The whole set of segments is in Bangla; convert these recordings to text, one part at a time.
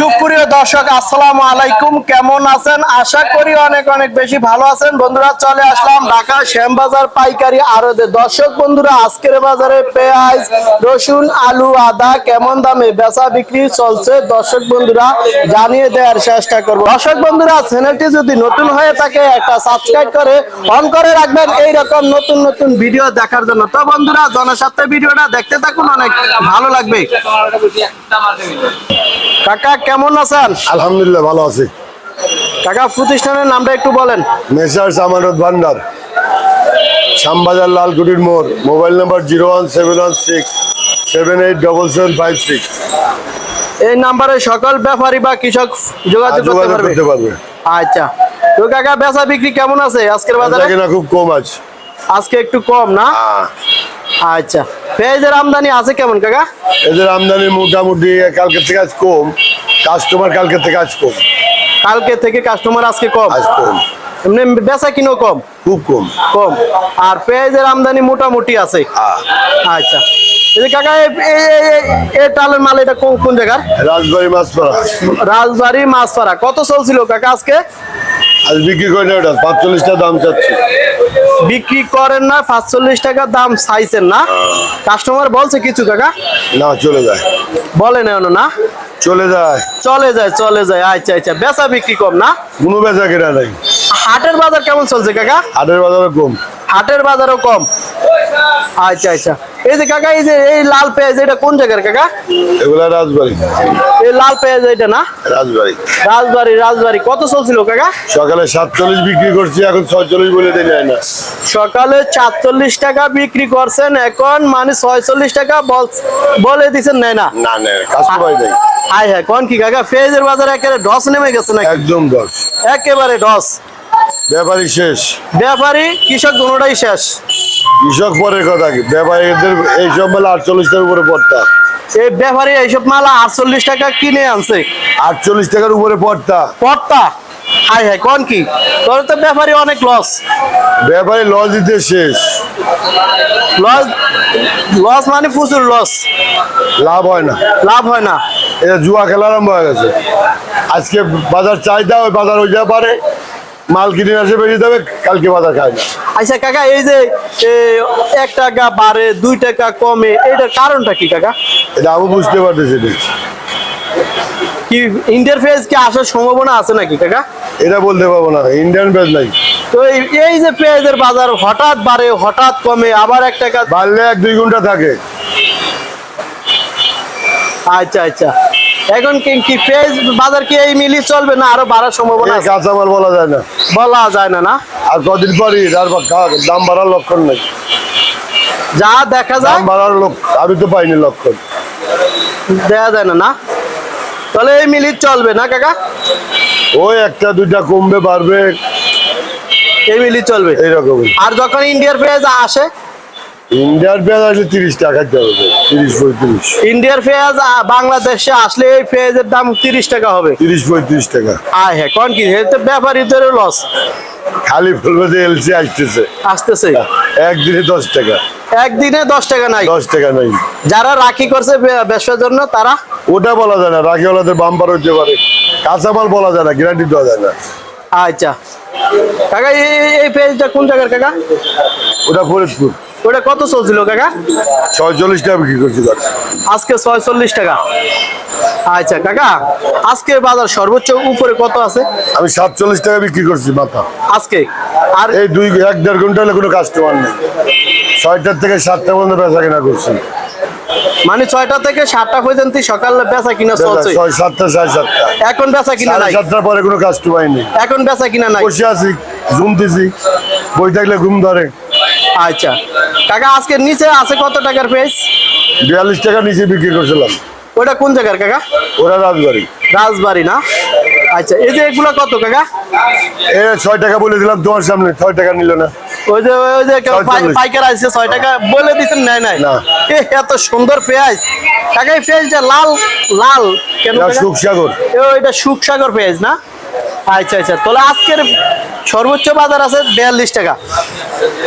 সুপ্রিয় দর্শক, আসসালামু আলাইকুম। কেমন আছেন? আশা করি অনেক অনেক বেশি ভালো আছেন। বন্ধুরা, চলে আসলাম ঢাকা শ্যামবাজার পাইকারি আরদে দর্শক বন্ধুরা, আজকের বাজারে পেঁয়াজ, রসুন, আলু, আদা কেমন দামে বেচা বিক্রি চলছে? দর্শক বন্ধুরা, জানিয়ে দেওয়ার চেষ্টা করব। দর্শক বন্ধুরা, চ্যানেলটি যদি নতুন হয়ে থাকে, একটা সাবস্ক্রাইব করে অন করে রাখবেন। এই রকম নতুন নতুন ভিডিও দেখার জন্য। তো বন্ধুরা, জনস্বার্থে ভিডিওটা দেখতে থাকুন। অনেক ভালো লাগবে। কাকা কেমন আছেন? আলহামদুলিল্লাহ ভালো আছি। কাকা প্রতিষ্ঠানের নামটা একটু বলেন। মেসার্স আমানত ভান্ডার শ্যামবাজার লালকুটির মোড় mobile number zero one seven one six seven eight double seven five six. এই নাম্বারে সকল ব্যাপারী বা কৃষক যোগাযোগ করতে যোগাযোগ পারবে? আচ্ছা। তো কাকা বেচা বিক্রি কেমন আছে? আজকের বাজারে? খুব কম আছে আজকে একটু কম না? আচ্ছা। পেঁয়াজের আমদানি আছে কেমন কাকা? এদের আমদানি মোটামুটি কালকের থেকে আজ কম কাস্টমার কালকের থেকে আজ কম। কালকে থেকে কাস্টমার আজকে কম? আজ কম। এমনি বেচা কিনো কম? খুব কম। কম। আর পেঁয়াজের আমদানি মোটামুটি আছে? আচ্ছা। এই যে কাকা এ- এ- এ- এ টালের মাল এটা কোন কোন জায়গার? রাজবাড়ি মাছ পড়া রাজবাড়ি মাছপাড়া। কত চলছিল কাকা আজকে? আজ বিক্রি করে না ওটা পাঁচচল্লিশটা দাম চাচ্ছি। বিক্রি করেন না পাঁচচল্লিশ টাকা দাম চাইছেন না। কাস্টমার বলছে কিছু কাকা না চলে যায়। বলে নেন না। চলে যায়। চলে যায় চলে যায় আচ্ছা আচ্ছা বেচা বিক্রি কম না? কোনো বেচা কেনা নাই। হাটের বাজার কেমন চলছে কাকা? হাটের বাজার কম। হাটের বাজারও কম। আচ্ছা আচ্ছা। এই যে কাকা এই যে এই লাল পেঁয়াজ এটা কোন জায়গার কাকা? এগুলা রাজবাড়ি। এই লাল পেঁয়াজ এটা না? রাজবাড়ি। রাজবাড়ি রাজবাড়ি। কত চলছিল কাকা? সকালে সাতচল্লিশ বিক্রি করছি এখন ছয়চল্লিশ বলে দিয়ে না। সকালে চারচল্লিশ টাকা বিক্রি করছেন এখন মানে ছয়চল্লিশ টাকা বল- বলে দিচ্ছেন নেয় না? না না কাস্টমার নেই। হাই হ্যাঁ কোন কি কাকা? পেঁয়াজের বাজারে একেবারে ডস নেমে গেছে নাকি? একদম দশ একেবারে ডস ব্যাপারী শেষ। ব্যাপারী কৃষক দুটাই শেষ। কৃষক পরের কথা কি? ব্যাপারীদের এইসব মেলা আটচল্লিশটার উপরে পড়তা। এই ব্যাপারী এইসব মালা আটচল্লিশ টাকা কিনে আনছে। আটচল্লিশ টাকার উপরে পড়তা। পট্টা হাই হাই কোন কি? তোর তো ব্যাপারী অনেক লস ব্যাপারী লস দিতে শেষ। লস লস মানে প্রচুর লস লাভ হয় না। লাভ হয় না। এটা জুয়া খেলা আরম্ভ হয়ে গেছে। আজকে বাজার চাহিদা ওই বাজার ওই যা পারে। মাল কিনে আসে বেরিয়ে যাবে কালকে বাজার খায় না। আচ্ছা কাকা এই যে এক টাকা বাড়ে দুই টাকা কমে এটার কারণটা কি কাকা? এটা আমি বুঝতে পারতেছি কি ইন্টারফেস কি আসার সম্ভাবনা আছে নাকি কাকা? এটা বলতে পারব না ইন্ডিয়ান বেজ নাই। তো এই- এই যে পেঁয়াজের বাজার হঠাৎ বাড়ে হঠাৎ কমে আবার এক টাকা বাড়লে এক দুই ঘণ্টা থাকে। আচ্ছা আচ্ছা। এখন কি পেঁয়াজ বাজার কি এই মিলি চলবে না আরও বাড়ার সম্ভাবনা আছে? কাঁচামাল বলা যায় না। বলা যায় না না? আর কদিন পরই তার দাম বাড়ার লক্ষণ নেই। যা দেখা যায়। দাম বাড়ার লোক আমি তো পাইনি লক্ষণ। দেয়া যায় না না? তাহলে এই মিলি চলবে না কাকা? ওই একটা দুইটা কমবে বাড়বে। এই মিলি চলবে। এইরকমই। আর যখন ইন্ডিয়ার পেঁয়াজ আসে ইন্ডিয়ার পেঁয়াজ আসলে তিরিশ টাকা হবে তিরিশ পঁয়ত্রিশ। ইন্ডিয়ার পেঁয়াজ বাংলাদেশে আসলে এই পেঁয়াজের দাম তিরিশ টাকা হবে। তিরিশ পঁয়ত্রিশ টাকা। আয় হ্যাঁ কোন কি এতে ব্যাপারীদের লস খালি বলবে যে এলসি আসতেছে। আসতেছে? একদিনে দশ টাকা। একদিনে দশ টাকা নাই? দশ টাকা নাই। যারা রাখি করছে ব্যবসার জন্য তারা? ওটা বলা যায় না রাখিওয়ালাদের বাম্পার হইতে পারে। কাঁচামাল বলা যায় না গ্যারান্টি দেওয়া যায় না। আচ্ছা। কাকা এই- পেঁয়াজটা কোন জায়গার কাকা? ওটা ফরিদপুর। ওটা কত চলছিল কাকা? ছয়চল্লিশ টাকা বিক্রি করছি আজকে ছয়চল্লিশ টাকা। আচ্ছা কাকা আজকে বাজার সর্বোচ্চ উপরে কত আছে? আমি সাতচল্লিশ টাকা বিক্রি করছি মাথা। আজকে। আর এই দুই এক দেড় ঘণ্টা হলে কোনো কাস্টমার নেই। ছয়টার থেকে সাতটা পর্যন্ত বেচা কেনা করছি। মানে ছয়টা থেকে সাতটা পর্যন্ত সকাল বেচা কিনা চলছে। ছয় সাতটা সাড়ে সাতটা। এখন বেচা কিনা নাই। সাতটার পরে কোনো কাস্টমার নেই এখন বেচা কিনা নাই। বসে আছি ঘুম দিছি বই থাকলে ঘুম ধরে। আচ্ছা। কাকা আজকে নিচে আছে কত টাকার পেঁয়াজ বিয়াল্লিশ টাকা নিচে বিক্রি করছিলাম। ওটা কোন জায়গার কাকা? ওরা রাজবাড়ি। রাজবাড়ি না? আচ্ছা এই যে এগুলা কত কাকা? এ ছয় টাকা বলে দিলাম তোমার সামনে ছয় টাকা নিল না। ওই যে ওই যে কেউ পাই- 47 পাইকার আছে ছয় টাকা বলে দিচ্ছেন নাই নাই। এত সুন্দর পেঁয়াজ। পেঁয়াজটা লাল লাল কেন সুখসাগর। এটা সুখসাগর পেঁয়াজ না? আচ্ছা আচ্ছা। তাহলে আজকের সর্বোচ্চ বাজার আছে বিয়াল্লিশ টাকা।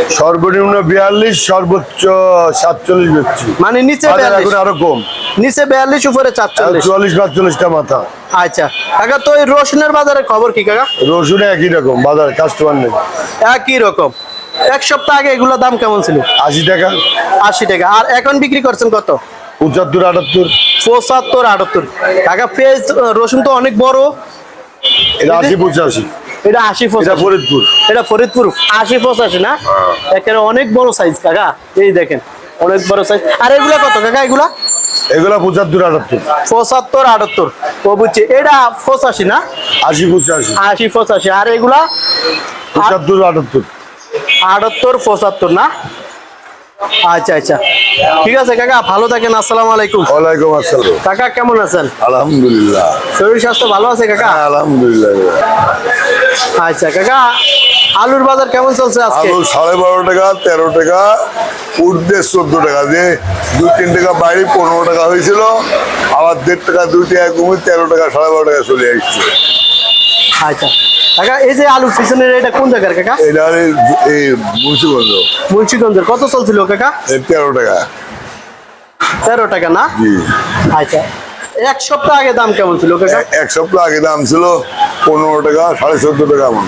সর্বনিম্ন বিয়াল্লিশ সর্বোচ্চ সাতচল্লিশ বেচছি। মানে নিচে এখন আরও কম। নিচে বিয়াল্লিশ উপরে চারচল্লিশ চুয়াল্লিশ পাঁচচল্লিশটা মাথা। আচ্ছা। কাকা তো এই রসুনের বাজারের খবর কি কাকা? রসুন একই রকম বাজার কাস্টমার নেই। একই রকম। এক সপ্তাহ আগে এগুলোর দাম কেমন ছিল? আশি টাকা। আশি টাকা। আর এখন বিক্রি করছেন কত? পঁচাত্তর আটাত্তর। পঁচাত্তর আটাত্তর। কাকা পেঁয়াজ রসুন তো অনেক বড়। এটা আশি পঁচাশি। এটা আশি এটা ফরিদপুর। এটা ফরিদপুর। আশি পঁচাশি না? এখানে অনেক বড় সাইজ কাকা। এই দেখেন অনেক বড় সাইজ আর এগুলা কত কাকা এগুলা? এগুলা পঁচাত্তর আটাত্তর। পঁচাত্তর আটাত্তর। ও বুঝছি এটা পঁচাশি না? আশি পঁচাশি। আশি পঁচাশি। আর এগুলা? পঁচাত্তর আটাত্তর। আটাত্তর পঁচাত্তর না? আচ্ছা আচ্ছা। ঠিক আছে কাকা ভালো থাকেন আসসালামু আলাইকুম। ওয়ালাইকুম আসসালাম। কাকা কেমন আছেন? আলহামদুলিল্লাহ। শরীর স্বাস্থ্য ভালো আছে কাকা? হ্যাঁ, আলহামদুলিল্লাহ। আচ্ছা কাকা আলুর বাজার কেমন চলছে আজকে? আলু সাড়ে বারো টাকা তেরো টাকা উঠতে চোদ্দ টাকা দিয়ে দুই তিন টাকা বাইরে পনেরো টাকা হয়েছিল। আবার দেড় টাকা দুই টাকা কমে তেরো টাকা সাড়ে বারো টাকা চলে আসছে। আচ্ছা। কাকা এই যে আলুর পিছনের এটা কোন জায়গার কাকা? এটা আর এই- এই মুন্সিগঞ্জ। মুন্সিগঞ্জের। কত চলছিল কাকা? তেরো টাকা। তেরো টাকা না? আচ্ছা। এক সপ্তাহ আগে দাম কেমন ছিল কাকা? এক সপ্তাহ আগে দাম ছিল পনেরো টাকা সাড়ে চোদ্দ টাকা এমন।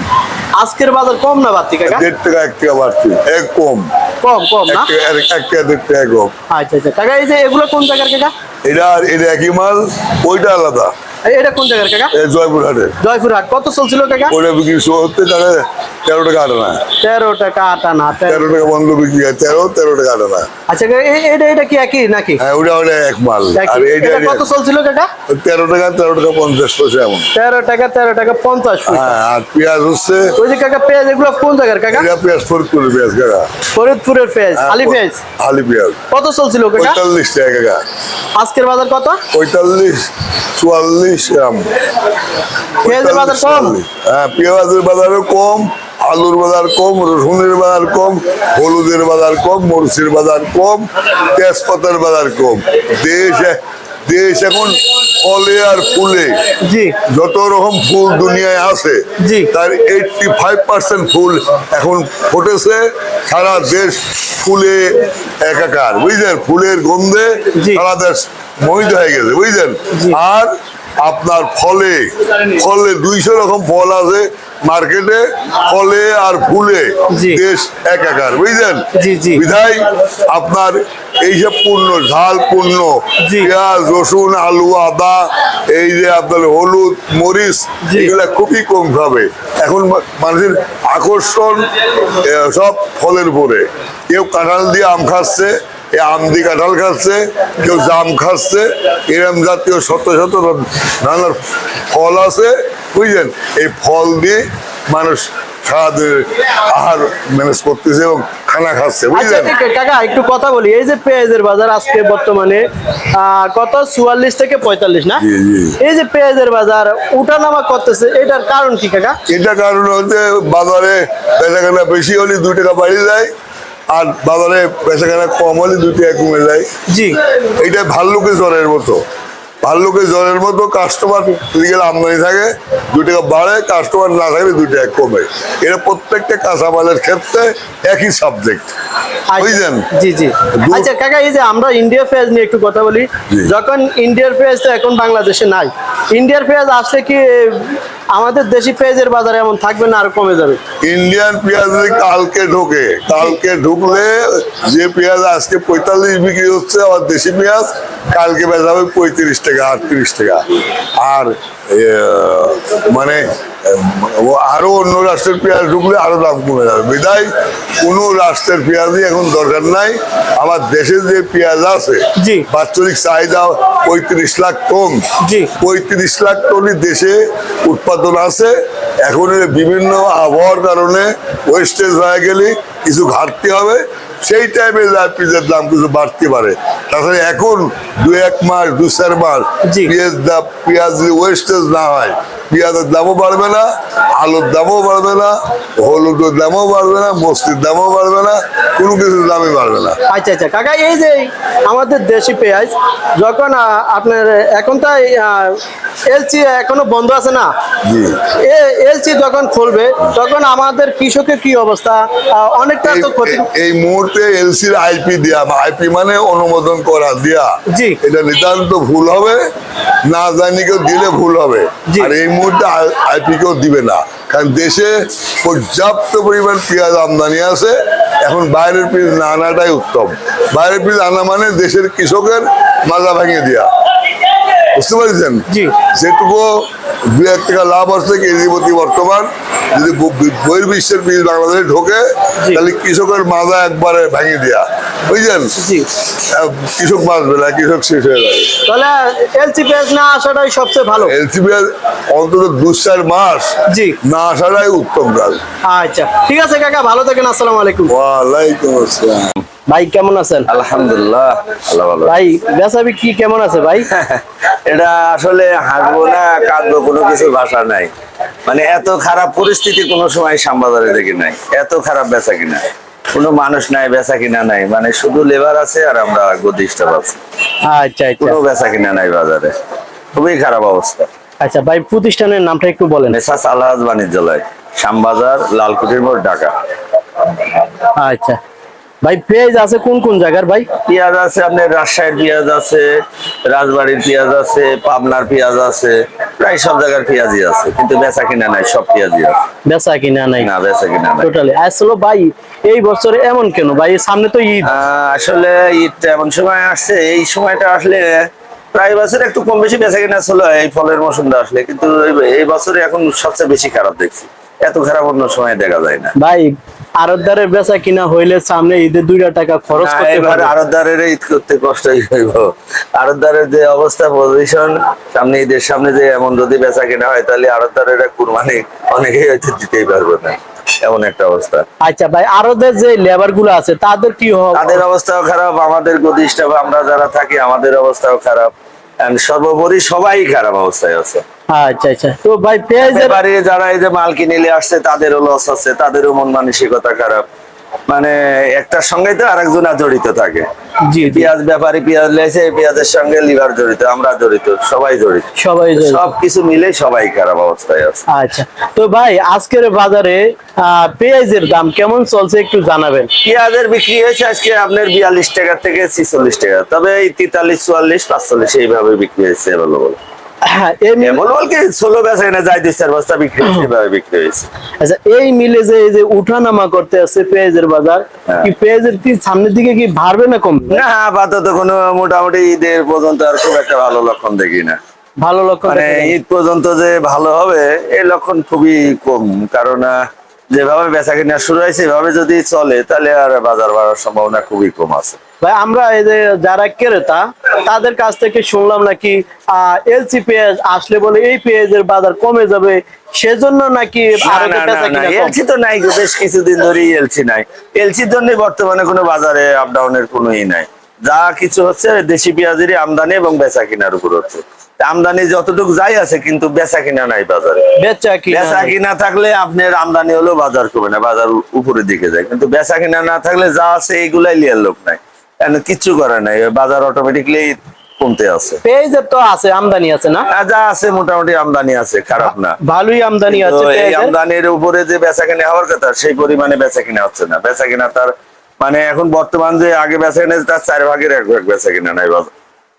আজকের বাজার কম না বাড়তি কাকা? দেড় টাকা এক টাকা বাড়ছে এক কম। কম কম না? এক- এক টাকা দেড় টাকা কম। আচ্ছা আচ্ছা। কাকা এই যে এগুলো কোন জায়গার কাকা? এটা এটা একই মাল ওইটা আলাদা। এটা কোন জায়গার কাকা? জয়পুরহাটে। জয়পুরহাট। কত চলছিল কাকা? বিক্রি তেরো টাকা তেরো টাকা তেরো বন্ধ বিক্রি তেরো তেরো টাকা আটে আচ্ছা এটা এটা কি একই নাকি? হ্যাঁ ওটা ওটা এক মাল। আর এটা কত চলছিল কাকা? তেরো টাকা তেরো টাকা পঞ্চাশ পয়সা এমন। তেরো টাকা তেরো টাকা পঞ্চাশ হ্যাঁ আর পেঁয়াজ হচ্ছে ওই যে কাকা পেঁয়াজ এগুলো কোন জায়গার কাকা? এটা পেঁয়াজ ফরিদপুর পেঁয়াজ কাকা। ফরিদপুরের পেঁয়াজ হ্যাঁ, আলি পেঁয়াজ। আলি পেঁয়াজ। কত চলছিল কাকা? পঁয়তাল্লিশ টাকা কাকা। আজকের বাজার কত? পঁয়তাল্লিশ চুয়াল্লিশ গ্রাম পেঁয়াজের বাজার কম? হ্যাঁ পেঁয়াজের বাজারও কম আলুর বাজার কম রসুনের বাজার কম হলুদের বাজার কম মরিচের বাজার কম তেজপাতার বাজার কম। দেশ দেশ এখন ফলে আর ফুলে। যত রকম ফুল দুনিয়ায় আছে তার এইটটি ফাইভ পার্সেন্ট ফুল এখন ফুটেছে। সারা দেশ ফুলে একাকার। বুঝলেন? ফুলের গন্ধে সারা দেশ মোহিত হয়ে গেছে। বুঝলেন? আর আপনার ফলে ফলে দুইশো রকম ফল আছে মার্কেটে ফলে আর ফুলে। দেশ একাকার বুঝলেন জি, জি। বিধায় আপনার এইসব পূর্ণ ঝাল পূর্ণ পেঁয়াজ রসুন আলু আদা এই যে আপনার হলুদ মরিচ। এগুলা খুবই কম খাবে এখন মানুষের আকর্ষণ সব ফলের উপরে কেউ কাঁঠাল দিয়ে আম খাচ্ছে এ আম দিয়ে কাঁঠাল খাচ্ছে কেউ জাম খাচ্ছে এরম জাতীয় শত শত নানান ফল আছে বুঝলেন? এই ফল দিয়ে মানুষ খাওয়াদের আহার ম্যানেজ করতেছে এবং খানা খাচ্ছে আচ্ছা বুঝলেন? কাকা একটু কথা বলি। এই যে পেঁয়াজের বাজার আজকে বর্তমানে কত? চুয়াল্লিশ থেকে পঁয়তাল্লিশ না। এই যে পেঁয়াজের বাজার উঠানামা করতেছে এটার কারণ কি কাকা? এটা কারণ হচ্ছে বাজারে বেশি হলে দুই টাকা বাড়ি যায় আর বাজারে বেচাকেনা কম হলে দুই টাকা কমে যায়। জি। এটা ভাল্লুকে জ্বরের মতো। ভাল্লুকের জ্বরের মতো কাস্টমার দিকে আমদানি থাকে দুই টাকা বাড়ে কাস্টমার না থাকলে দুই টাকা কমে। এটা প্রত্যেকটা কাঁচামালের ক্ষেত্রে একই সাবজেক্ট আচ্ছা, বুঝলেন? জি জি। দু- আচ্ছা কাকা এই যে আমরা ইন্ডিয়া পেঁয়াজ নিয়ে একটু কথা বলি যখন ইন্ডিয়ার পেঁয়াজ তো এখন বাংলাদেশে নাই ইন্ডিয়ার পেঁয়াজ আসলে কি আমাদের দেশি পেঁয়াজের বাজারে এমন থাকবে না, আর কমে যাবে। ইন্ডিয়ান পেঁয়াজ কালকে ঢোকে, কালকে ঢুকলে যে পেঁয়াজ আজকে পঁয়তাল্লিশ বিক্রি হচ্ছে, আবার দেশি পেঁয়াজ কালকে বেচা হবে পঁয়ত্রিশ টাকা আটত্রিশ টাকা। আর মানে আরও অন্য রাষ্ট্রের পেঁয়াজ ঢুকলে আরও দাম কমে যাবে। বিদায় কোনো রাষ্ট্রের পেঁয়াজই এখন দরকার নাই। আমার দেশে যে পেঁয়াজ আছে। বাৎসরিক চাহিদা পঁয়ত্রিশ লাখ টন। জি। পঁয়ত্রিশ লাখ টনই দেশে উৎপাদন আছে। এখন বিভিন্ন আবহাওয়ার কারণে ওয়েস্টেজ হয়ে গেলে কিছু ঘাটতি হবে। সেই টাইমে পিজের দাম কিছু বাড়তে পারে তাছাড়া এখন দু এক মাস দু চার মাস। পেঁয়াজ পেঁয়াজ ওয়েস্টেজ না হয় পেঁয়াজের দামও বাড়বে না আলুর দামও বাড়বে না হলুদের দামও বাড়বে না মস্তির দামও বাড়বে না কোনো কিছুর দামই বাড়বে না। আচ্ছা আচ্ছা কাকা এই যে আমাদের দেশি পেঁয়াজ যখন আপনার এখন তো এলসি এখনও বন্ধ আছে না? এলসি যখন খুলবে তখন আমাদের কৃষকের কি অবস্থা? অনেকটা এই- তো ক্ষতি এই- মুহূর্তে এলসির আইপি দেয়া আইপি মানে অনুমোদন করা দেয়া। জি। এটা নিতান্ত ভুল হবে না জানি কেউ দিলে ভুল হবে। আর এই মুহূর্তে আইপি কেউ দিবে না। কারণ দেশে পর্যাপ্ত পরিমাণ পেঁয়াজ আমদানি আছে। এখন বাইরের পেঁয়াজ না আনাটাই উত্তম। বাইরের পেঁয়াজ আনা মানে দেশের কৃষকের মাজা ভেঙে দেওয়া বুঝতে পারছেন? যেটুকু দু এক টাকা লাভ আসছে কেজি প্রতি বর্তমান। যদি বহির্বিশ্বের বীজ বাংলাদেশে ঢোকে তাহলে কৃষকের মাজা একবারে ভেঙে দেওয়া আহ, কৃষক বাঁচবে না কৃষক শেষ হয়ে যাবে। তাহলে এলসি পেঁয়াজ না আসাটাই সবচেয়ে ভালো। অন্তত দু চার মাস জি। না আসাটাই উত্তম কাজ। আচ্ছা ঠিক আছে কাকা ভালো থাকেন আসসালামু আলাইকুম। ওয়ালাইকুম আসসালাম। ভাই কেমন আছেন? আলহামদুলিল্লাহ আল্লাহ ভালো ভাই বেচা বিক্রি কেমন আছে ভাই? এটা আসলে হাসবো না কাঁদবো কোনো কিছু ভাষা নাই। মানে এত খারাপ পরিস্থিতি কোনো সময় শ্যামবাজারে দেখি নাই। এত খারাপ বেচা কিনা। কোনো মানুষ নাই বেচা কিনা নাই। মানে শুধু লেবার আছে আর আমরা গদিষ্টা আছি। আচ্ছা আচ্ছা। কোনো বেচা কিনা নাই বাজারে। খুবই খারাপ অবস্থা। আচ্ছা ভাই প্রতিষ্ঠানের নামটা একটু বলেন। মেসাস আলহাজ বাণিজ্যালয় শ্যামবাজার লালকুটির মোড় ঢাকা। আচ্ছা। ভাই পেঁয়াজ আছে কোন কোন জায়গার ভাই? পেঁয়াজ আছে আপনার রাজশাহীর পেঁয়াজ আছে রাজবাড়ির পেঁয়াজ আছে পাবনার পেঁয়াজ আছে প্রায় সব জায়গার পেঁয়াজই আছে। কিন্তু বেচা কিনা নাই সব পেঁয়াজই আছে। বেচা কিনা নাই। না বেচা কিনা নাই টোটালি আসলে ভাই এই বছরে এমন কেন? ভাই সামনে তো ঈদ। আসলে ঈদটা এমন সময় আসছে এই সময়টা আসলে প্রায় বছর একটু কম বেশি বেচা কিনা ছিল এই ফলের মৌসুমটা আসলে কিন্তু এই- বছরে এখন সবচেয়ে বেশি খারাপ দেখছি। এত খারাপ অন্য সময় দেখা যায় না। ভাই আরতদারের বেচা কিনা হইলে সামনে ঈদে দুইটা টাকা খরচ করতে আরতদারের ঈদ করতে কষ্টই হইব। আরতদারের যে অবস্থা পজিশন সামনে ঈদের সামনে যে এমন যদি বেচা কিনা হয় তাহলে আরতদারের কুরবানি অনেকেই হয়তো দিতেই পারবে না। এমন একটা অবস্থা। আচ্ছা ভাই আরদের যে লেবারগুলো আছে তাদের কি হবে? তাদের অবস্থাও খারাপ আমাদের গদিষ্টা আমরা যারা থাকি আমাদের অবস্থাও খারাপ। সর্বোপরি সবাই খারাপ অবস্থায় আছে। আচ্ছা আচ্ছা। তো ভাই পেঁয়াজের বাড়ি যারা এই যে মাল কিনে নিয়ে আসছে তাদেরও লস আছে তাদেরও মন মানসিকতা খারাপ। মানে একটার সঙ্গে তো আরেকজন জড়িত থাকে। জি পেঁয়াজ ব্যাপারী পেঁয়াজ লেছে পেঁয়াজের সঙ্গে লিভার জড়িত আমরা জড়িত সবাই জড়িত। সবাই যে- সব কিছু মিলে সবাই খারাপ অবস্থায় আছে। আচ্ছা তো ভাই আজকের বাজারে পেঁয়াজের দাম কেমন চলছে একটু জানাবেন। পেঁয়াজের বিক্রি হয়েছে আজকে আপনার বিয়াল্লিশ টাকা থেকে ছিচল্লিশ টাকা তবে এই তেতাল্লিশ চুয়াল্লিশ পাঁচচল্লিশ এইভাবে বিক্রি হয়েছে হ্যাঁ, এই মিল- বিক্রি হয়েছে আচ্ছা যে এই যে উঠানামা করতে আছে পেঁয়াজের বাজার হ্যাঁ। কি পেঁয়াজের কি সামনের দিকে কি বাড়বে না কমবে? না আপাতত কোনো মোটামুটি ঈদের পর্যন্ত আর খুব একটা ভালো লক্ষণ দেখি না। ভালো লক্ষণ মানে ঈদ পর্যন্ত যে ভালো হবে এই লক্ষণ খুবই কম। কারণ যেভাবে বেচা কিনা শুরু হয়েছে এভাবে যদি চলে তাহলে আর বাজার বাড়ার সম্ভাবনা খুবই কম আছে। ভাই আমরা এই যে যারা ক্রেতা তাদের কাছ থেকে শুনলাম নাকি এলসি পেঁয়াজ আসলে বলে এই পেঁয়াজের বাজার কমে যাবে সেজন্য নাকি এলসি তো নাই বেশ কিছুদিন ধরে এলসি নাই। এলসির জন্য বর্তমানে কোনো বাজারে আপ ডাউনের কোনো ই নাই। যা কিছু হচ্ছে দেশি পেঁয়াজেরই আমদানি এবং বেচা কিনার উপর হচ্ছে। আমদানি যতটুকু যাই আছে কিন্তু বেচা কিনা নাই বাজারে। বেচা কি বেচা কিনা থাকলে আপনার আমদানি হলেও বাজার কমে না বাজার উপরের দিকে যায়। কিন্তু বেচা কিনা না থাকলে যা আছে এইগুলাই লিয়ার লোক নাই। কেন কিচ্ছু করে নাই বাজার অটোমেটিকলি কমতে আছে। পেঁয়াজের তো আছে আমদানি আছে না? যা আছে মোটামুটি আমদানি আছে খারাপ না। ভালোই আমদানি আছে এই আমদানির উপরে যে বেচা কেনা হওয়ার কথা সেই পরিমাণে বেচা কেনা হচ্ছে না। বেচা কেনা তার মানে এখন বর্তমান যে আগে বেচা কেনা তার চার ভাগের এক ভাগ বেচা কেনা নাই বাজ-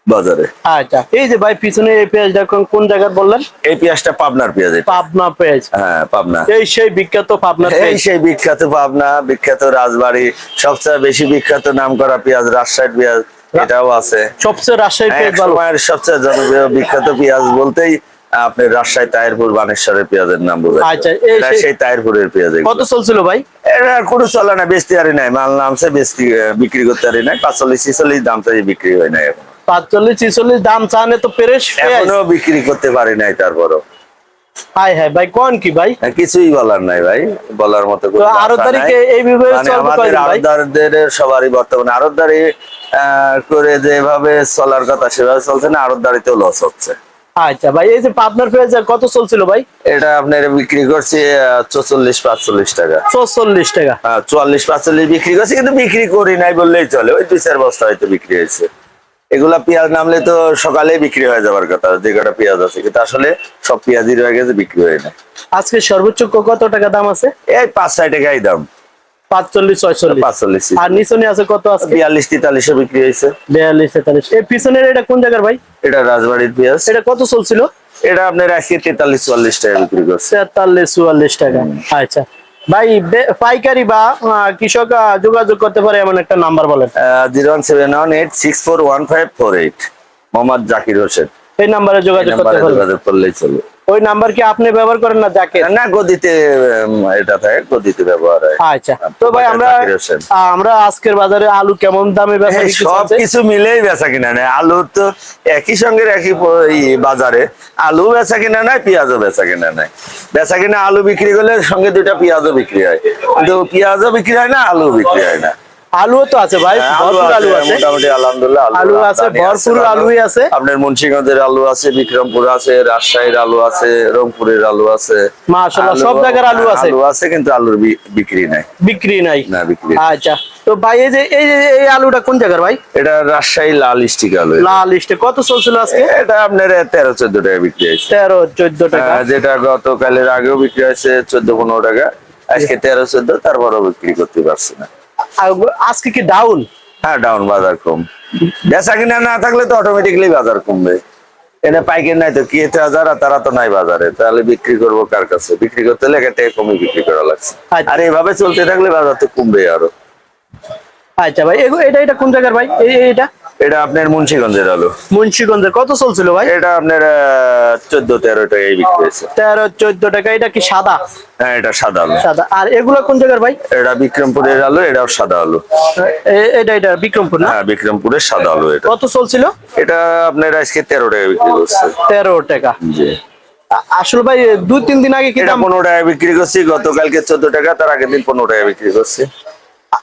বাজারে। আচ্ছা এই যে ভাই পিছনে এই পেঁয়াজটা কোন- জায়গার বললেন? এই পেঁয়াজটা পাবনার পেঁয়াজ পাবনা পেঁয়াজ। হ্যাঁ পাবনা। এই সেই বিখ্যাত পাবনা এই সেই বিখ্যাত পাবনা বিখ্যাত রাজবাড়ি সবচেয়ে বেশি বিখ্যাত নাম করা পেঁয়াজ রাজশাহীর পেঁয়াজ এটাও আছে। সবচেয়ে রাজশাহী পেঁয়াজ সময়ের সবচেয়ে জনপ্রিয় বিখ্যাত পেঁয়াজ বলতেই আপনার রাজশাহী তাহিরপুর বানেশ্বরের পেঁয়াজের নাম বোঝা আচ্ছা, সেই- তাহিরপুরের পেঁয়াজ কত চলছিল ভাই? এটা কোনো চলে না বেচতে আরে নাই মাল নামছে বেচতে বিক্রি করতে আরে নাই পাঁচচল্লিশ ছিচল্লিশ দাম তো বিক্রি হয় না এখন। পাঁচচল্লিশ ছিচল্লিশ দাম চানে তো এখনও বিক্রি করতে পারি নাই তারপরও। হাই হাই ভাই কোন কি ভাই? হ্যাঁ, কিছুই বলার নাই ভাই মতো মানে সবারই বর্তমানে করে যেভাবে চলার কথা সেভাবে চলছে না লস হচ্ছে। আচ্ছা ভাই এই যে পাবনার পেঁয়াজ কত চলছিল ভাই? এটা আপনার বিক্রি করছি চল্লিশ পাঁচচল্লিশ টাকা। চল্লিশ টাকা। হ্যাঁ, চুয়াল্লিশ পাঁচচল্লিশ বিক্রি করছি কিন্তু বিক্রি করি নাই বললেই চলে। ওই দুই চার বস্তা হয়তো বিক্রি হয়েছে। এগুলা পেঁয়াজ নামলে তো সকালে বিক্রি হয়ে যাবার কথা যে কটা পেঁয়াজ আছে। কিন্তু আসলে সব পেঁয়াজই রয়ে গেছে বিক্রি হয় না আজকে সর্বোচ্চ কত টাকা দাম আছে? এই পাঁচ ছয় টাকাই দাম। পাঁচচল্লিশ ছয়চল্লিশ। পাঁচচল্লিশ আর নিচনে আছে কত আজকে? বিয়াল্লিশ তেতাল্লিশে বিক্রি হয়েছে। বিয়াল্লিশ তেতাল্লিশ। এই পিছনের এটা কোন জায়গার ভাই? এটা রাজবাড়ির পেঁয়াজ। এটা কত চলছিল? এটা আপনার আজকে তেতাল্লিশ চুয়াল্লিশ টাকা বিক্রি করছে। তেতাল্লিশ চুয়াল্লিশ টাকা। আচ্ছা। ভাই পাইকারি বা কৃষক যোগাযোগ করতে পারে এমন একটা নাম্বার বলেন। Zero one seven one eight six four one five four eight. Mohammad Zakir Hossain. এই নাম্বারে যোগাযোগ করতে পারে চলবে। ওই নাম্বার কি আপনি ব্যবহার করেন না যাকে? না গদিতে এটা থাকে গদিতে ব্যবহার হয়। আচ্ছা। তো ভাই আমরা আমরা আজকের বাজারে আলু কেমন দামে বেচা বিক্রি সব কিছু মিলেই বেচা কিনা নেই আলু তো একই সঙ্গে একই বাজারে। আলু বেচা কিনা নাই পেঁয়াজও বেচা কিনা নাই বেচা কিনা আলু বিক্রি করলে সঙ্গে দুইটা পেঁয়াজও বিক্রি হয়। কিন্তু পেঁয়াজও বিক্রি হয় না আলু বিক্রি হয় না। আলুও তো আছে ভাই হ্যাঁ, ভরপুর আলু আছে মোটামুটি আলহামদুলিল্লাহ আলু আছে, ভরপুর। আলুই আছে। আপনার মুন্সিগঞ্জের আলু আছে বিক্রমপুর আছে রাজশাহীর আলু আছে রংপুরের আলু আছে। মাশাআল্লাহ, সব জায়গার আলু আছে। আলু আছে কিন্তু আলুর বিক্রি নাই। বিক্রি নাই? না বিক্রি আচ্ছা তো ভাই এই যে এই যে এই আলুটা কোন জায়গার ভাই? এটা রাজশাহী লাল স্টিক আলু। লাল লিস্টে কত চলছিল আজকে? এটা আপনার তেরো চোদ্দ টাকা বিক্রি হয়েছে। তেরো চোদ্দ টাকা। আহ, যেটা গতকালের আগেও বিক্রি হয়েছে চোদ্দ পনেরো টাকা। আজকে তেরো চোদ্দ তারপরও বিক্রি করতে পারছি না। আজকে কি ডাউন হ্যাঁ ডাউন বাজার কম। বেচা কিনা না থাকলে তো অটোমেটিকলি বাজার কমবে। এটা পাইকারি নাই তো কি যারা তারা তো নাই বাজারে। তাহলে বিক্রি করব কার কাছে? বিক্রি করতে হলে একটা কমে বিক্রি করা লাগছে। আচ্ছা। আর এভাবে চলতে থাকলে বাজার তো কমবে আরও। আচ্ছা ভাই এগো- এটা এটা কোন জায়গার ভাই? এটা এটা আপনার মুন্সিগঞ্জের আলু। মুন্সিগঞ্জের কত চলছিল ভাই? এটা আপনার চোদ্দ তেরো টাকায় বিক্রি হয়েছে। তেরো চোদ্দ টাকা এটা কি সাদা? হ্যাঁ এটা সাদা আলু। সাদা। আর এগুলো কোন জায়গার ভাই? এটা বিক্রমপুরের আলু এটাও সাদা আলু। এটা এটা বিক্রমপুর না? হ্যাঁ বিক্রমপুরের সাদা আলু এটা। কত চলছিল? এটা আপনার আজকে তেরো টাকা বিক্রি করছে। তেরো টাকা। জি। আসলে ভাই দুই তিন দিন আগে কি পনেরো টাকা বিক্রি করছি গতকালকে চোদ্দ টাকা তার আগের দিন পনেরো টাকা বিক্রি করছি।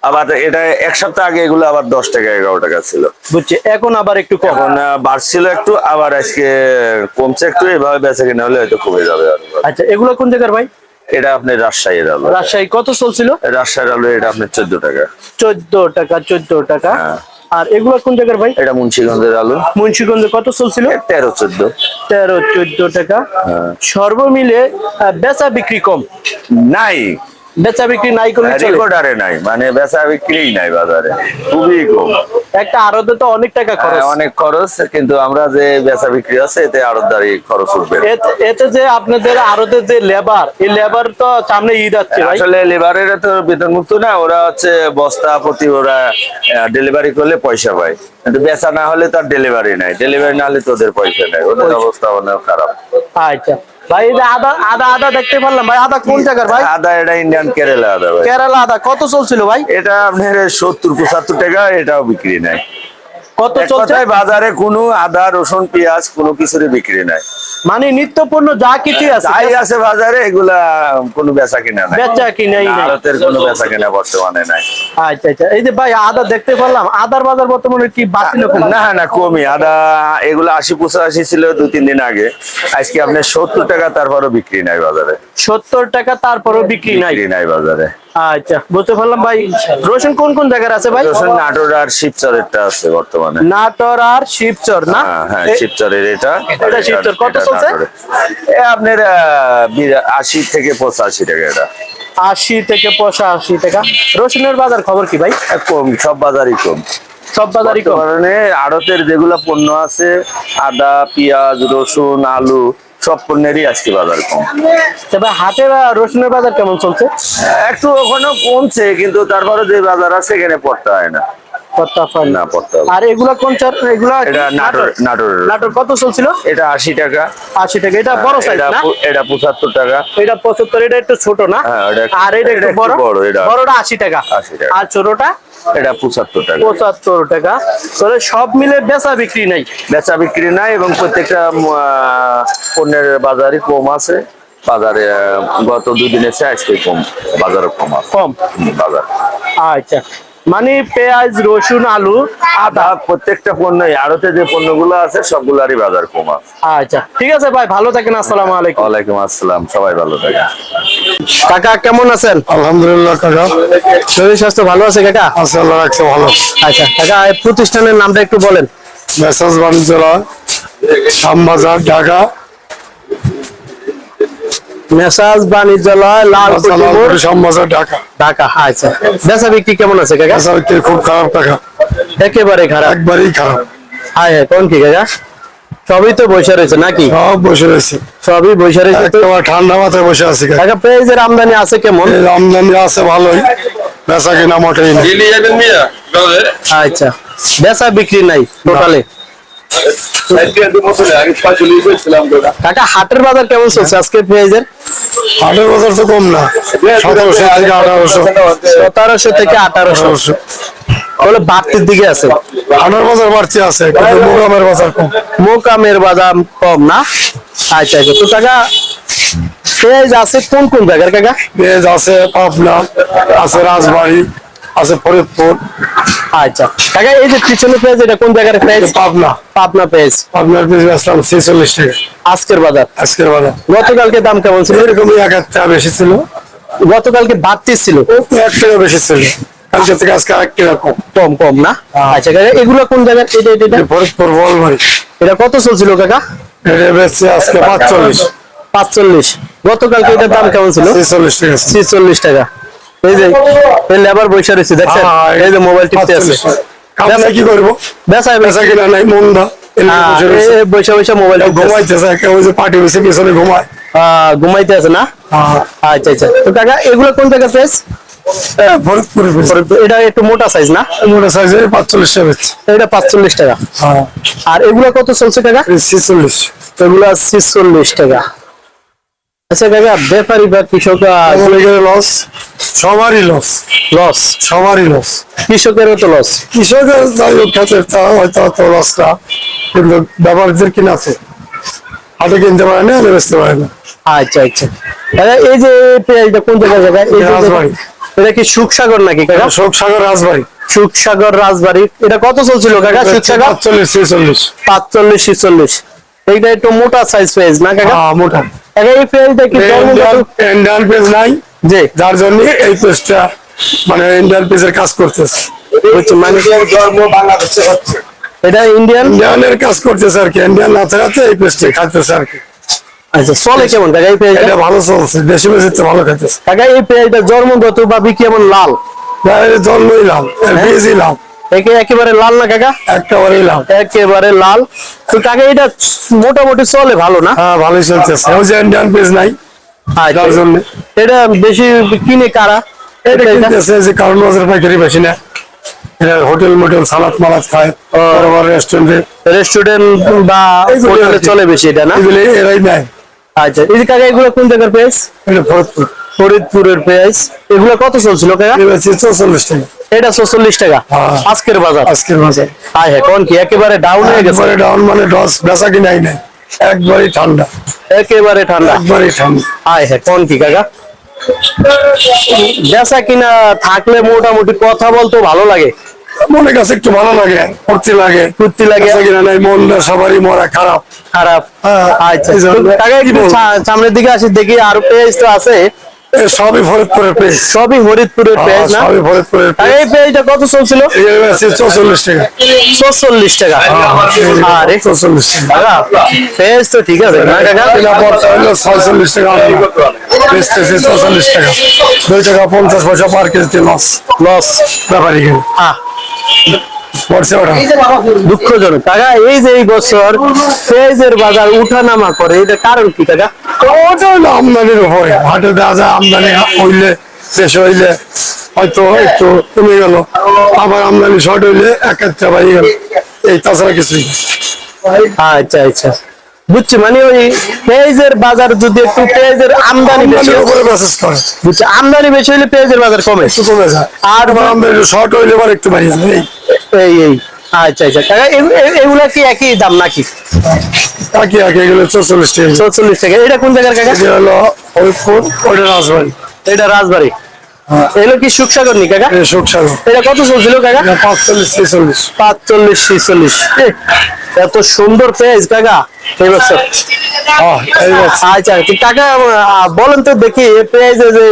আবার এটা এক সপ্তাহ আগে এগুলো আবার দশ টাকা এগারো টাকা ছিল। বুঝছি এখন আবার একটু কখন বাড়ছিল একটু আবার আজকে কমছে একটু এভাবে বেচা কিনা হলে হয়তো কমে যাবে আচ্ছা এগুলো কোন জায়গার ভাই? এটা আপনার রাজশাহীর আলু। রাজশাহী কত চলছিল? রাজশাহীর আলু এটা আপনার চোদ্দ টাকা। চোদ্দ টাকা চোদ্দ টাকা। হ্যাঁ। আর এগুলো কোন জায়গার ভাই? এটা মুন্সিগঞ্জের আলু। মুন্সিগঞ্জে কত চলছিল? তেরো চোদ্দ। তেরো চোদ্দ টাকা। হ্যাঁ। সর্বমিলে বেচা বিক্রি কম? নাই। বেচা বিক্রি নাই করলে রেকর্ডারে নাই মানে বেচা বিক্রি নাই বাজারে খুবই কম। একটা আরতে তো অনেক টাকা খরচ। হ্যাঁ, অনেক খরচ কিন্তু আমরা যে বেচা বিক্রি আছে এতে আড়তদারি খরচ উঠবে। এতে- যে আপনাদের আরতে যে লেবার এই লেবার তো সামনে ঈদ আছে ভাই। আসলে লেবারের তো বেতন মুক্ত না ওরা হচ্ছে বস্তা প্রতি ওরা ডেলিভারি করলে পয়সা পায়। কিন্তু বেচা না হলে তার ডেলিভারি নাই। ডেলিভারি না হলে তোদের পয়সা নাই। ওদের অবস্থা অনেক খারাপ। আচ্ছা। ভাই এই যে আদা আদা আদা দেখতে পারলাম। ভাই আদা কোন জায়গার ভাই? আদা এটা ইন্ডিয়ান কেরালা আদা ভাই। কেরালা আদা। কত চলছিল ভাই? এটা আপনার সত্তর পঁচাত্তর টাকা এটাও বিক্রি নাই। কত চলছে? বাজারে কোনো আদা রসুন পেঁয়াজ কোনো কিছুরই বিক্রি নাই। মানে নিত্য পণ্য যা কিছুই আছে। যাই আছে বাজারে এগুলা কোনো বেচা কিনা নাই। বেচা কিনাই নাই। ভারতের কোনো বেচা কিনা বর্তমানে নাই। আচ্ছা আচ্ছা। এই যে ভাই আদা দেখতে পারলাম আদার বাজার বর্তমানে কি বাড়তি না না না কমই। আদা এগুলো আশি পঁচাশি ছিল দু তিন দিন আগে। আজকে আপনার সত্তর টাকা তারপরও বিক্রি নাই বাজারে। সত্তর টাকা তারপরও বিক্রি নাই। বিক্রি নাই বাজারে। আচ্ছা বুঝতে পারলাম ভাই। রসুন কোন কোন জায়গার আছে ভাই? রসুন নাটোর আর শিবচরেরটা আছে বর্তমানে। নাটোর আর শিবচর না? হ্যাঁ হ্যাঁ শিবচরের এটা। এটা শিবচর। কত চলছে? আপনার আশি থেকে পঁচাশি টাকা এটা। আশি থেকে পঁচাশি টাকা। রসুনের বাজার খবর কি ভাই? কম সব বাজারই কম। সব বাজারই কম। আড়তের যেগুলো পণ্য আছে আদা পেঁয়াজ রসুন আলু সব পণ্যেরই আজকে বাজার কম। তবে আহ, রসুনের বাজার কেমন চলছে? একটু ওখানে কমছে কিন্তু তারপরে যে বাজার আছে সেখানে পড়তে হয় না। না আর এগুলা কোন চার এগুলা এটা নাটোর নাটোর? নাটোর। কত চলছিল? এটা আশি টাকা। আশি টাকা। এটা বড় সাইজ এটা না? এটা পঁচাত্তর টাকা। এটা পঁচাত্তর এটা একটু ছোট না? হ্যাঁ, আর এটা একটু বড়? বড়টা টাকা। 80 টাকা। আর ছোটটা? এটা পঁচাত্তর টাকা। পঁচাত্তর টাকা। তাহলে সব মিলে বেচা বিক্রি নাই? বেচা বিক্রি নাই এবং প্রত্যেকটা পণ্যের বাজারই কম আছে। বাজারে গত দুই দিনের আজকে কম। বাজারে কম কম? বাজার। আচ্ছা। মানে পেঁয়াজ রসুন আলু আদা প্রত্যেকটা পণ্যই। আড়তে যে পণ্যগুলো আছে সবগুলারই বাজার কম আছে। আচ্ছা ঠিক আছে ভাই ভালো থাকেন আসসালামু আলাইকুম। ওয়ালাইকুম আসসালাম সবাই ভালো থাকে কাকা কেমন আছেন? আলহামদুলিল্লাহ কাকা। শরীর স্বাস্থ্য ভালো আছে কাকা? আছে আল্লাহ রাখছে ভালো। আচ্ছা কাকা এই প্রতিষ্ঠানের নামটা একটু বলেন। মেসাজ বাণিজ্যলা শ্যামবাজার ঢাকা। মেসাজ বাণিজ্যালয় লাল ঢাকা। ঢাকা আচ্ছা। বেচা বিক্রি কেমন আছে কাকা? পেশা বিক্রি খুব খারাপ টাকা একেবারে খারাপ। একবারই খারাপ। হ্যাঁ হ্যাঁ কোন কি কাকা? সবই তো বসে রয়েছে নাকি? সব বসে রয়েছে। সবই বসে রয়েছে তো? ঠান্ডা মাথায় বসে আছে কাকা। কাকা পেঁয়াজের আমদানি আছে কেমন? আমদানি আছে ভালোই। বেচা কিনা মোটেই না। আচ্ছা। বেচা বিক্রি নাই টোটালে। কাকা হাটের বাজার কেমন চলছে আজকে পেঁয়াজের? আটের বছর তো কম না সতেরোশো থেকে আঠারোশো। সতেরোশো থেকে আঠারোশো। আঠারোশো বাড়তির দিকে আছে। বাজার বাড়ছে আছে মোকামের বাজার কম। মোকামের বাদাম কম না? আচ্ছা আচ্ছা। তো কাকা পেঁয়াজ আছে কোন কোন জায়গার কাকা? পেঁয়াজ আছে পাবনা আছে রাজবাড়ি আছে ফরিদপুর। আচ্ছা। কাকা এই যে পিছনে পেঁয়াজ এটা কোন জায়গার পেঁয়াজ? পাবনা। পাবনা পেঁয়াজ। পাবনার পেঁয়াজ বেচলাম ছেচল্লিশ টাকা। আজকের বাজার? আজকের বাজার। গতকালকে দাম কেমন ছিল? এরকমই এক টাকা বেশি ছিল। গতকালকে বাড়তি ছিল? এক টাকা বেশি ছিল। কালকে থেকে আজকে এক টাকা কম। কম কম না? আচ্ছা কাকা এগুলো কোন জায়গার? এটা এটা? ফরিদপুর বলবাড়ি এটা কত চলছিল কাকা? এটা বেচছে আজকে পাঁচচল্লিশ। পাঁচচল্লিশ। গতকালকে এটার দাম কেমন ছিল? ছেচল্লিশ টাকা। ছিচল্লিশ টাকা। এই যে এই লেবার বৈশা রয়েছে দেখছেন? হ্যাঁ, এই যে মোবাইল টিপতে আছে। 45 কি করব? বেচায় বেচা কিনা নাই মন্দা। রয়েছে। বৈশা বৈশা মোবাইল ঘুমাইতেছে ওই যে পার্টি বসে পিছনে ঘুমায়। ঘুমাইতে আছে না? হ্যাঁ। আচ্ছা আচ্ছা। তো কাকা এগুলো কোন এটা একটু মোটা সাইজ না? মোটা সাইজে পাঁচচল্লিশ টাকা এটা পাঁচচল্লিশ টাকা। হ্যাঁ। আর এগুলো কত চলছে ছেচল্লিশ। এগুলো ছিচল্লিশ টাকা। আচ্ছা কাকা ব্যাপারী বা কৃষক লস সবারই লস লস সবারই লস কৃষকেরও তো লস কৃষকের যাই হোক খেতে হয়তো অত লসটা কিন্তু ব্যবহারদের কিনাছে হাটে কিনতে পারে না বেচতে পারে না। আচ্ছা আচ্ছা। কাকা এই যে পেঁয়াজটা কোন জায়গায় জায়গায়? এই রাজবাড়ি। এটা কি সুখসাগর নাকি কাকা? শোক সাগর রাজবাড়ি। সুখসাগর রাজবাড়ি। এটা কত চলছিল কাকা সুখসাগর? পাঁচচল্লিশ ছেচল্লিশ। পাঁচচল্লিশ ছিচল্লিশ। এইটা একটু মোটা সাইজ পেঁয়াজ না কাকা? হ্যাঁ মোটা। এই পেঁয়াজটা কি ইন্ডিয়ান পেজ নাই জি। যার জন্য এই পেজটা মানে ইন্ডিয়ান পেজের কাজ করতেছে। বুঝছি মানে এটা ইন্ডিয়ান ইন্ডিয়ানের কাজ করতেছে আর কি ইন্ডিয়ান না থাকাতে এই পেজটা খাইতেছে আর কি। আচ্ছা চলে কেমন? কাকা এই পেঁয়াজটা এটা ভালো চলছে দেশি ভালো খাইতেছে। কাকা এই পেঁয়াজটা জন্মগত বা বিক্রি এমন লাল জন্মই লাভ বীজই লাভ একে একেবারে লাল না কাকা? একেবারেই লাভ একেবারে লাল। তো কাকা এটা মোটামুটি চলে ভালো না? হ্যাঁ ভালোই চলতেছে। ওই যে ইন্ডিয়ান পেজ নাই। আচ্ছা। এটা বেশি কিনে কারা? এটা কিনতেছে যে কারণ বাজার পাইকারি বেশি না। হোটেল মোটেল সালাদ মালাদ খায়। বড় বড় রেস্টুরেন্টে রেস্টুরেন্ট বা হোটেলে চলে বেশি এটা না? এরাই নেয়। আচ্ছা এই কাকা এগুলো কোন জায়গার পেঁয়াজ এটা ফরিদপুর ফরিদপুরের পেঁয়াজ। এগুলো কত চলছিল কাকা চৌচল্লিশ টাকা। এটা হ্যাঁ। আজকের বাজার? আজকের বাজার। হ্যাঁ হ্যাঁ কোন কি? একেবারে ডাউন হয়ে গেছে। ডাউন মানে দশ বেচা কিনাই নাই। একবারই ঠান্ডা। একেবারে ঠান্ডা। একবারই ঠান্ডা। হায় হ্যাঁ কোন কি কাকা? বেচা কিনা থাকলে মোটামুটি কথা বলতে ভালো লাগে। মনে কাছে একটু ভালো লাগে ফুর্তি লাগে। ফুর্তি লাগে। কিনা নাই মনটা সবারই মরা খারাপ। খারাপ। হ্যাঁ, আচ্ছা। কি সামনের দিকে আসি দেখি আর পেঁয়াজ তো আছে। সবই ফরিদপুরের পেজ সবই হরিদপুরের পেঁয়াজ না? সবই ফরিদপুরের আর এই পেঁয়াজটা কত চলছিল? চৌচল্লিশ টাকা। ছচল্লিশ টাকা। আরে চৌচল্লিশ টাকা। কাকা পেঁয়াজ তো ঠিক আছে না হলো ছয়চল্লিশ টাকা বেচতেছে চৌচল্লিশ টাকা। দুই টাকা পঞ্চাশ পয়সা পার কেজিতে লস লস ব্যাপারই গেল। দুঃখজনক। কাকা এই যে এই বছর পেঁয়াজের বাজার উঠানামা করে এটা কারণ কি কাকা? ওটা হলো আমদানির উপরে। হাটে দেওয়া আমদানি হইলে বেশি হইলে হয়তো একটু কমে গেল। আবার আমদানি শর্ট হইলে বাড়ি গেল। এই তাছাড়া কিছুই আচ্ছা আচ্ছা। বুঝছি মানে ওই পেঁয়াজের বাজার যদি একটু পেঁয়াজের আমদানি বেশি করে। বুঝছি আমদানি বেশি হলে পেঁয়াজের বাজার কমে। একটু কমে যায়। আর আমদানি শর্ট হইলে আবার একটু বাড়িয়ে যায়। এই এই। আচ্ছা আচ্ছা। এগুলা কি একই দাম নাকি? একই একই এগুলো চৌচল্লিশ টাকা। চৌচল্লিশ টাকা। এটা কোন জায়গার কাকা? এটা হলো হরিপুর ওটা রাজবাড়ি। এটা রাজবাড়ি। এগুলো কি সুখসাগর নি কাকা? সুখসাগর। এটা কত চলছিল কাকা? পাঁচচল্লিশ ছেচল্লিশ। পাঁচচল্লিশ ছিচল্লিশ। এত সুন্দর পেঁয়াজ কাকা। এই বছর। আচ্ছা কাকা বলেন তো দেখি এই পেঁয়াজের যে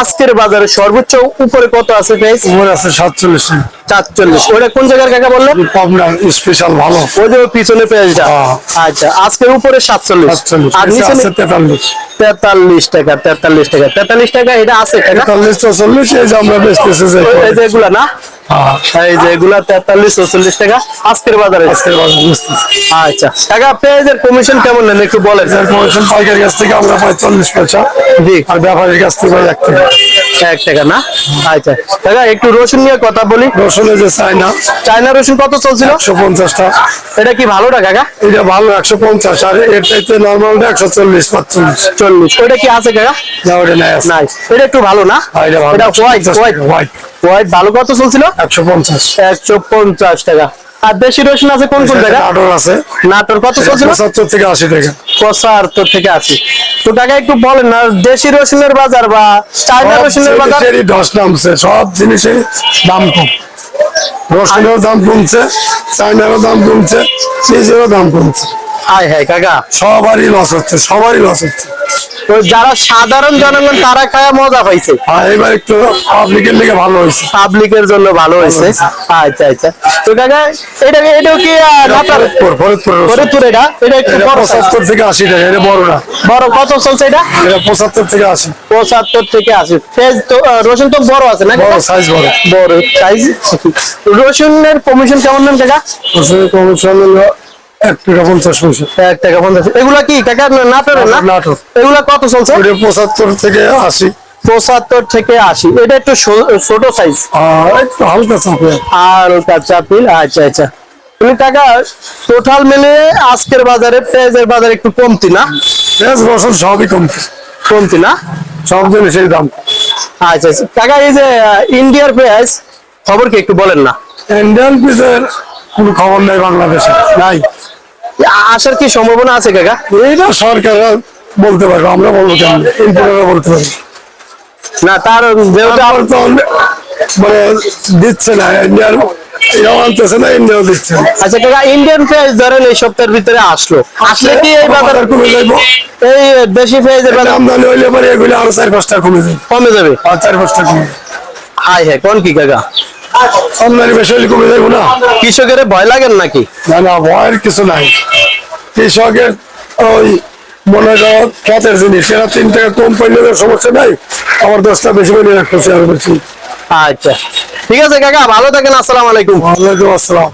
আজকের বাজারে সর্বোচ্চ উপরে কত আছে পেঁয়াজ? উপরে আছে সাতচল্লিশ। টাকা চারচল্লিশ ওটা কোন জায়গার কাকা বললেন? পাবনা স্পেশাল ভালো। ওই যে পিছনে পেঁয়াজটা। আচ্ছা আজকের উপরে সাতচল্লিশ। সাতচল্লিশ আর নিচে তেতাল্লিশ। তেতাল্লিশ টাকা তেতাল্লিশ টাকা। তেতাল্লিশ টাকা এটা আছে তেতাল্লিশ চৌচল্লিশ এই যে আমরা বেচতেছি এগুলা না? এই যে এগুলা তেতাল্লিশ চৌচল্লিশ টাকা। আজকের বাজারে। আজকের বাজার আচ্ছা। টাকা পেঁয়াজের কমিশন কেমন নেন একটু বলেন। কমিশন পাইকারের কাছ থেকে আমরা পাই চল্লিশ পয়সা। জি। আর ব্যাপারীর কাছ থেকে এক টাকা। এক টাকা না? আচ্ছা। টাকা একটু রসুন নিয়ে কথা বলি। যে চাইনা চায়না রসুন কত চলছিল? একশো পঞ্চাশটা। এটা কি ভালো টাকা কাকা? এটা ভালো একশো পঞ্চাশ। আর চাইতে নর্মালটা একশো চল্লিশ পাঁচচল্লিশ। চল্লিশ। ওটা কি আছে কাকা? না ওটা নাই এটা একটু ভালো না? এটা হোয়াইট হোয়াইট হোয়াইট ভালো। কত চলছিল? একশো পঞ্চাশ। একশো পঞ্চাশ টাকা। আর দেশি রসুন আছে কোন কোন জায়গা? আটর আছে। নাটোর কত চলছিল পঁচাত্তর থেকে আশি টাকা। পঁচাত্তর থেকে আশি। তো টাকা একটু বলেন না দেশি রসুনের বাজার বা চায়না রসুনের বাজার? নামছে সব জিনিসের দাম কম। রসুনেরও দাম কমছে চাইনারও দাম কমছে নিজেরও দাম কমছে। হাই হাই কাকা। সবারই লস হচ্ছে সবারই লস হচ্ছে। তো যারা সাধারণ জনগণ তারা খায় মজা পাইছে। এবার একটু পাবলিকের লিগে ভালো হয়েছে। পাবলিকের জন্য ভালো হয়েছে। আচ্ছা আচ্ছা। তো কাকা এটা এটাও কি ফরিদপুর ফরিদপুর ফরিদপুর এটা? এটা একটু এটা বড়। size। পঁচাত্তর থেকে আশি টাকা এটা বড় না। বড় কত চলছে এটা? এটা পঁচাত্তর থেকে আশি। পঁচাত্তর থেকে আশি। ফেজ তো রসুন তো বড় আছে না বড় সাইজ বড়। বড় সাইজ রসুনের কমিশন কেমন নেন কাকা? রসুনের কমিশন হলো এক টাকা পঞ্চাশ পয়সা। এক টাকা পঞ্চাশ। এগুলা কি? কাকা না নাটোর। এগুলা কত চলছে? ওটা পঁচাত্তর থেকে আশি। পঁচাত্তর থেকে আশি। এটা একটু ছোট সাইজ একটু হালকা চাপে। আচ্ছা আচ্ছা। তুমি টাকা টোটাল মিলে আজকের বাজারে পেঁয়াজের বাজার একটু কমতি না? পেঁয়াজ রসুন সবই কমছে কমতি না? সব জিনিসের দাম। আচ্ছা আচ্ছা। কাকা এই যে ইন্ডিয়ার পেঁয়াজ খবর কি একটু বলেন না? ইন্ডিয়ান কোনো খবর নেই বাংলাদেশে নাই। আসার কি সম্ভাবনা আছে কাকা? এইটা সরকাররা বলতে পারবে আমরা বলব কেন? ইম্পোর্টাররা বলতে পারবে। না তার যেহেতু তো মানে দিচ্ছে না ইন্ডিয়ার আনতেছে না ইন্ডিয়াও দিচ্ছে আচ্ছা কাকা ইন্ডিয়ান পেঁয়াজ ধরেন এই সপ্তাহের ভিতরে আসলো। আসলে কি এই বাজার কমে যাইব? এই দেশি পেঁয়াজের বাজার আমদানি হইলে পরে এগুলো আরও চার পাঁচটা কমে যাবে। কমে যাবে? আর চার পাঁচটা কমে যাবে। হাই হ্যাঁ কোন কি কাকা? আমদানি বেশি কমে যাব না। কৃষকের ভয় লাগেন নাকি? না না ভয়ের কিছু নাই। কৃষকের ওই মনে করো ক্ষেতের জিনিস সেটা তিন টাকা কম পাইলে সমস্যা নাই। আমার দশটা বেশি পাইলে খুশি আর বলছি আচ্ছা। ঠিক আছে কাকা ভালো থাকেন আসসালাম আলাইকুম। ওয়ালাইকুম আসসালাম।